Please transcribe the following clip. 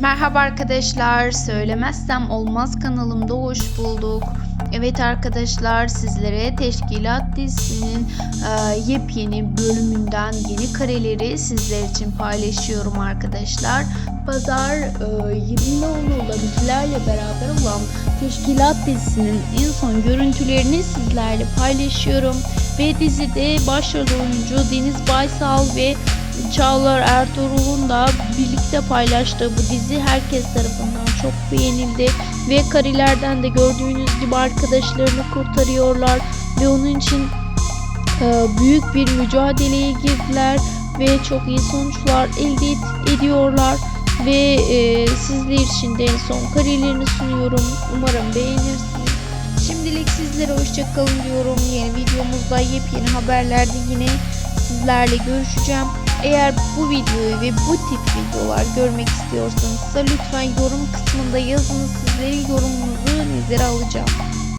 Merhaba arkadaşlar, söylemezsem olmaz kanalımda hoş bulduk. Evet arkadaşlar sizlere Teşkilat dizisinin e, yepyeni bölümünden yeni kareleri sizler için paylaşıyorum arkadaşlar. Pazar e, 20 Eylül'de bizlerle beraber olan Teşkilat dizisinin en son görüntülerini sizlerle paylaşıyorum. Ve dizide başrol oyuncu Deniz Baysal ve Çağlar Ertuğrul'un da birlikte paylaştığı bu dizi herkes tarafından çok beğenildi ve karilerden de gördüğünüz gibi arkadaşlarını kurtarıyorlar ve onun için e, büyük bir mücadeleye girdiler ve çok iyi sonuçlar elde ediyorlar ve e, sizler için de en son karelerini sunuyorum. Umarım beğenirsiniz. Şimdilik sizlere hoşçakalın diyorum. Yeni videomuzda yepyeni haberlerde yine sizlerle görüşeceğim. Eğer bu videoyu ve bu tip videolar görmek istiyorsanız lütfen yorum kısmında yazınız. Sizlerin yorumunuzu nezere alacağım.